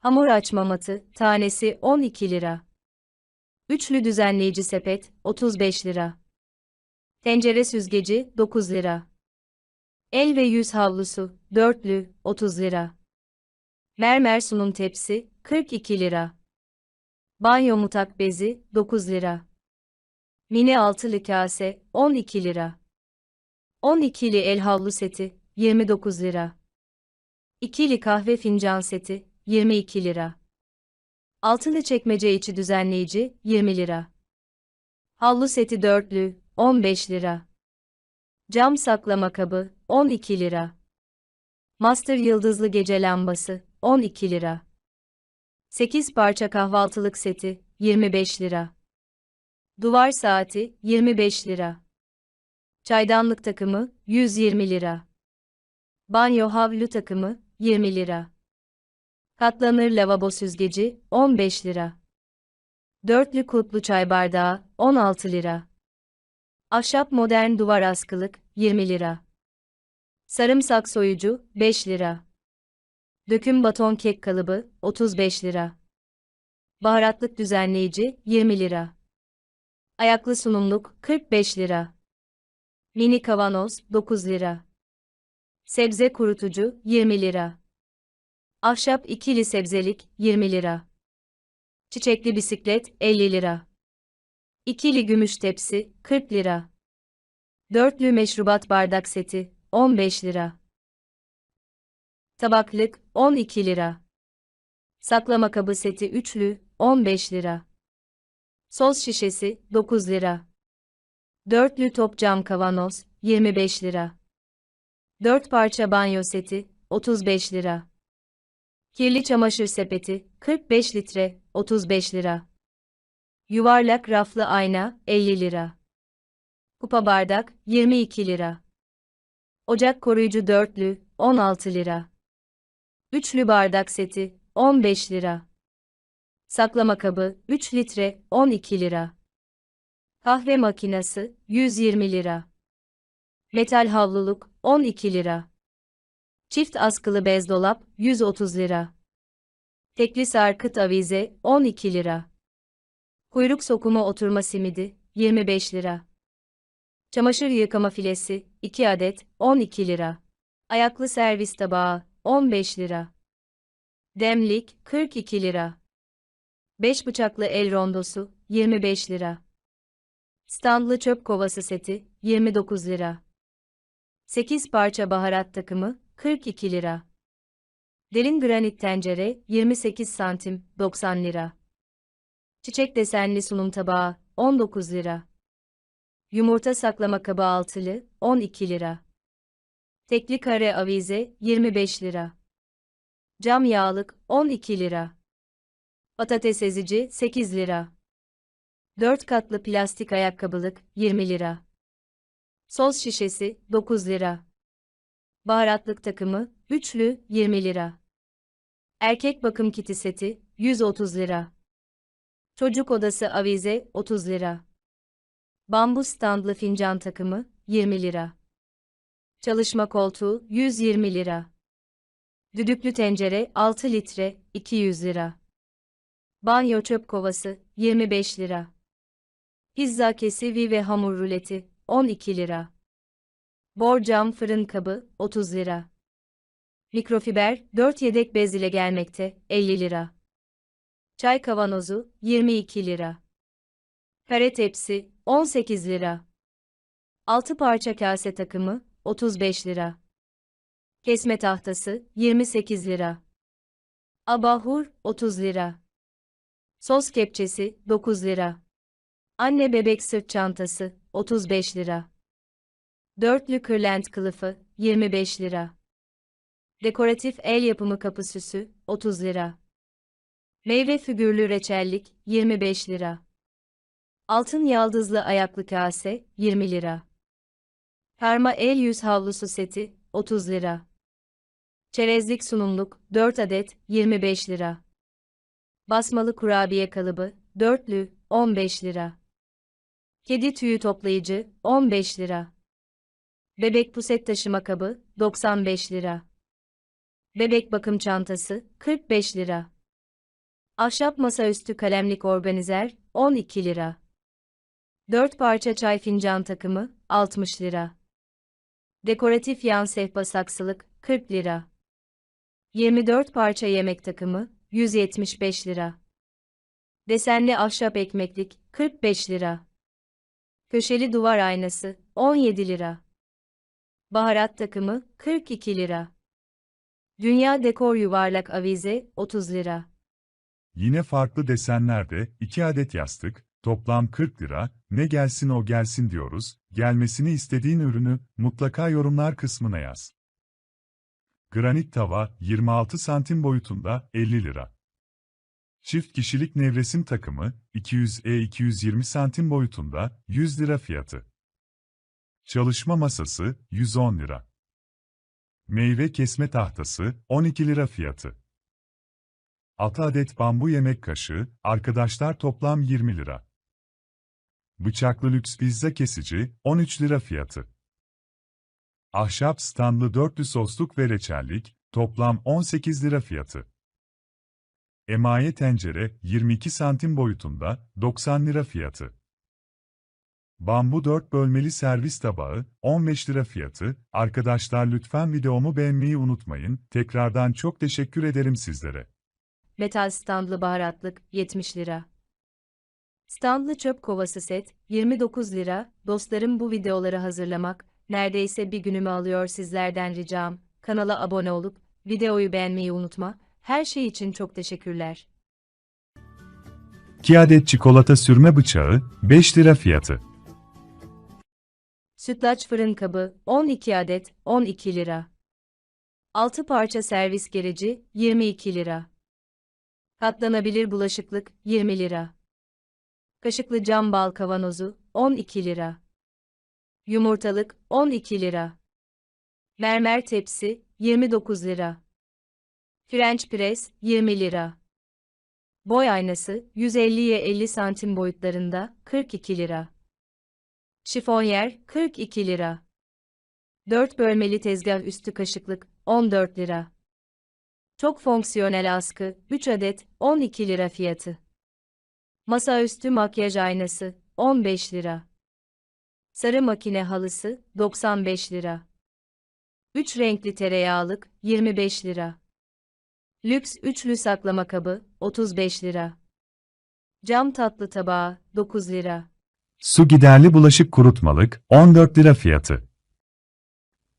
Hamur açma matı, tanesi 12 lira. Üçlü düzenleyici sepet, 35 lira. Tencere süzgeci, 9 lira. El ve yüz havlusu, dörtlü, 30 lira. Mermer sunum tepsi, 42 lira. Banyo mutak bezi, 9 lira. Mini altılı kase, 12 lira. 12'li el havlu seti, 29 lira. İkili kahve fincan seti, 22 lira. Altılı çekmece içi düzenleyici, 20 lira. Havlu seti dörtlü, 15 lira. Cam saklama kabı, 12 lira. Master yıldızlı gece lambası, 12 lira. 8 parça kahvaltılık seti, 25 lira. Duvar saati, 25 lira. Çaydanlık takımı, 120 lira. Banyo havlu takımı, 20 lira. Katlanır lavabo süzgeci, 15 lira. Dörtlü kutlu çay bardağı, 16 lira. Ahşap modern duvar askılık, 20 lira. Sarımsak soyucu, 5 lira. Döküm baton kek kalıbı, 35 lira. Baharatlık düzenleyici, 20 lira. Ayaklı sunumluk, 45 lira. Mini kavanoz, 9 lira. Sebze kurutucu, 20 lira. Ahşap ikili sebzelik, 20 lira. Çiçekli bisiklet, 50 lira. İkili gümüş tepsi, 40 lira. Dörtlü meşrubat bardak seti, 15 lira. Tabaklık, 12 lira. Saklama kabı seti üçlü, 15 lira. Sos şişesi, 9 lira. Dörtlü top cam kavanoz, 25 lira. 4 parça banyo seti, 35 lira. Kirli çamaşır sepeti, 45 litre, 35 lira. Yuvarlak raflı ayna, 50 lira. Kupa bardak, 22 lira. Ocak koruyucu dörtlü, 16 lira. Üçlü bardak seti, 15 lira. Saklama kabı, 3 litre, 12 lira. Kahve makinesi, 120 lira. Metal havluluk, 12 lira. Çift askılı bez dolap, 130 lira. Tekli sarkıt avize, 12 lira. Kuyruk sokuma oturma simidi, 25 lira. Çamaşır yıkama filesi, 2 adet, 12 lira. Ayaklı servis tabağı, 15 lira. Demlik, 42 lira. 5 bıçaklı el rondosu, 25 lira. Standlı çöp kovası seti, 29 lira. 8 parça baharat takımı, 42 lira. Derin granit tencere, 28 santim, 90 lira. Çiçek desenli sunum tabağı, 19 lira. Yumurta saklama kabı altılı, 12 lira. Tekli kare avize, 25 lira. Cam yağlık, 12 lira. Patates ezici, 8 lira. 4 katlı plastik ayakkabılık, 20 lira. Sos şişesi, 9 lira. Baharatlık takımı, üçlü, 20 lira. Erkek bakım kiti seti, 130 lira. Çocuk odası avize, 30 lira. Bambu standlı fincan takımı, 20 lira. Çalışma koltuğu, 120 lira. Düdüklü tencere, 6 litre, 200 lira. Banyo çöp kovası, 25 lira. Pizza kesivi ve hamur ruleti, 12 lira. Borcam fırın kabı, 30 lira. Mikrofiber, 4 yedek bez ile gelmekte, 50 lira. Çay kavanozu, 22 lira. Kare tepsi, 18 lira. 6 parça kase takımı, 35 lira. Kesme tahtası, 28 lira. Abahur, 30 lira. Sos kepçesi, 9 lira. Anne bebek sırt çantası, 35 lira. Dörtlü kırlent kılıfı, 25 lira. Dekoratif el yapımı kapı süsü, 30 lira. Meyve figürlü reçellik, 25 lira. Altın yaldızlı ayaklı kase, 20 lira. Karma el yüz havlusu seti, 30 lira. Çerezlik sunumluk, 4 adet, 25 lira. Basmalı kurabiye kalıbı, dörtlü, 15 lira. Kedi tüyü toplayıcı, 15 lira. Bebek puset taşıma kabı, 95 lira. Bebek bakım çantası, 45 lira. Ahşap masaüstü kalemlik organizer, 12 lira. 4 parça çay fincan takımı, 60 lira. Dekoratif yan sehpa saksılık, 40 lira. 24 parça yemek takımı, 175 lira. Desenli ahşap ekmeklik, 45 lira. Köşeli duvar aynası, 17 lira. Baharat takımı, 42 lira. Dünya dekor yuvarlak avize, 30 lira. Yine farklı desenlerde 2 adet yastık, toplam 40 lira, ne gelsin o gelsin diyoruz, gelmesini istediğin ürünü mutlaka yorumlar kısmına yaz. Granit tava 26 santim boyutunda 50 lira. Çift kişilik nevresim takımı 200 e 220 santim boyutunda 100 lira fiyatı. Çalışma masası 110 lira. Meyve kesme tahtası 12 lira fiyatı. 6 adet bambu yemek kaşığı, arkadaşlar toplam 20 lira. Bıçaklı lüks pizza kesici, 13 lira fiyatı. Ahşap standlı dörtlü sosluk ve reçellik, toplam 18 lira fiyatı. Emaye tencere, 22 santim boyutunda, 90 lira fiyatı. Bambu 4 bölmeli servis tabağı, 15 lira fiyatı. Arkadaşlar lütfen videomu beğenmeyi unutmayın. Tekrardan çok teşekkür ederim sizlere. Metal standlı baharatlık 70 lira. Standlı çöp kovası set 29 lira. Dostlarım bu videoları hazırlamak neredeyse bir günümü alıyor sizlerden ricam. Kanala abone olup videoyu beğenmeyi unutma. Her şey için çok teşekkürler. 2 adet çikolata sürme bıçağı, 5 lira fiyatı. Sütlaç fırın kabı 12 adet 12 lira. 6 parça servis gereci 22 lira. Katlanabilir bulaşıklık 20 lira. Kaşıklı cam bal kavanozu 12 lira. Yumurtalık 12 lira. Mermer tepsi 29 lira. French press 20 lira. Boy aynası 150'ye 50 santim boyutlarında 42 lira. Şifonyer 42 lira. 4 bölmeli tezgah üstü kaşıklık 14 lira. Çok fonksiyonel askı 3 adet 12 lira fiyatı. Masaüstü makyaj aynası 15 lira. Sarı makine halısı 95 lira. 3 renkli tereyağlık 25 lira. Lüks üçlü saklama kabı 35 lira. Cam tatlı tabağı 9 lira. Su giderli bulaşık kurutmalık, 14 lira fiyatı.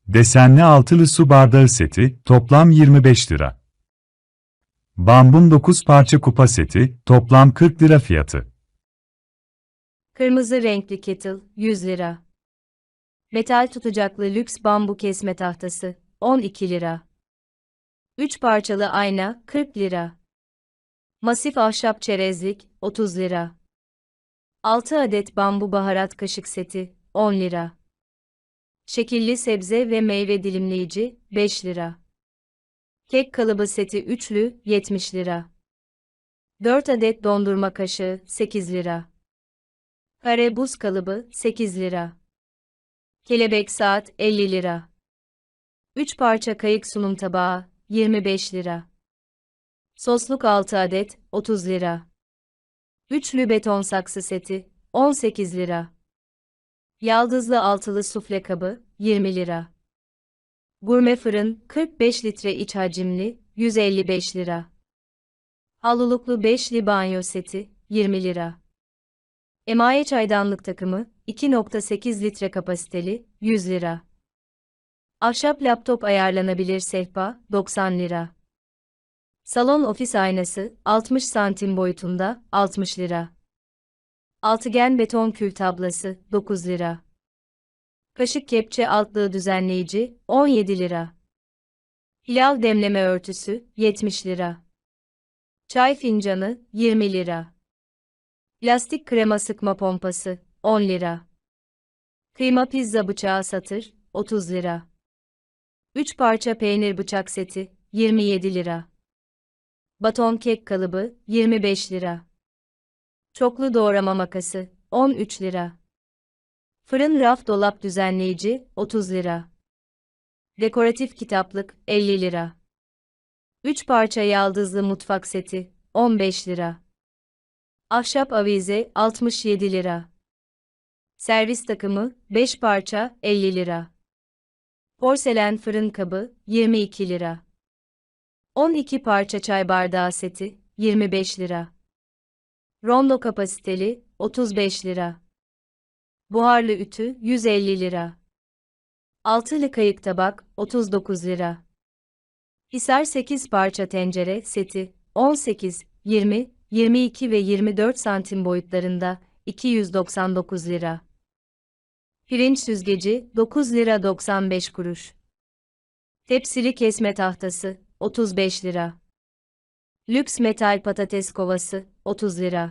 Desenli altılı su bardağı seti, toplam 25 lira. Bambun 9 parça kupa seti, toplam 40 lira fiyatı. Kırmızı renkli kettle 100 lira. Metal tutacaklı lüks bambu kesme tahtası 12 lira. 3 parçalı ayna 40 lira. Masif ahşap çerezlik 30 lira. 6 adet bambu baharat kaşık seti 10 lira. Şekilli sebze ve meyve dilimleyici 5 lira. Kek kalıbı seti üçlü 70 lira. 4 adet dondurma kaşığı 8 lira. Kare buz kalıbı 8 lira. Kelebek saat 50 lira. 3 parça kayık sunum tabağı 25 lira. Sosluk 6 adet 30 lira. Üçlü beton saksı seti 18 lira. Yaldızlı altılı sufle kabı 20 lira. Gurme fırın 45 litre iç hacimli 155 lira. Haluluklu beşli banyo seti 20 lira. Emaye çaydanlık takımı 2.8 litre kapasiteli 100 lira. Ahşap laptop ayarlanabilir sehpa 90 lira. Salon ofis aynası 60 santim boyutunda 60 lira. Altıgen beton kül tablası 9 lira. Kaşık kepçe altlığı düzenleyici 17 lira. Hilal demleme örtüsü 70 lira. Çay fincanı 20 lira. Plastik krema sıkma pompası 10 lira. Kıyma pizza bıçağı satır 30 lira. 3 parça peynir bıçak seti 27 lira. Baton kek kalıbı 25 lira. Çoklu doğrama makası 13 lira. Fırın raf dolap düzenleyici 30 lira. Dekoratif kitaplık 50 lira. 3 parça yaldızlı mutfak seti 15 lira. Ahşap avize 67 lira. Servis takımı 5 parça 50 lira. Porselen fırın kabı 22 lira. 12 parça çay bardağı seti 25 lira. Rondo kapasiteli 35 lira. Buharlı ütü 150 lira. Altılı kayık tabak 39 lira. Hisar 8 parça tencere seti 18, 20, 22 ve 24 santim boyutlarında 299 lira. Pirinç süzgeci 9 lira 95 kuruş. Tepsili kesme tahtası 35 lira. Lüks metal patates kovası 30 lira.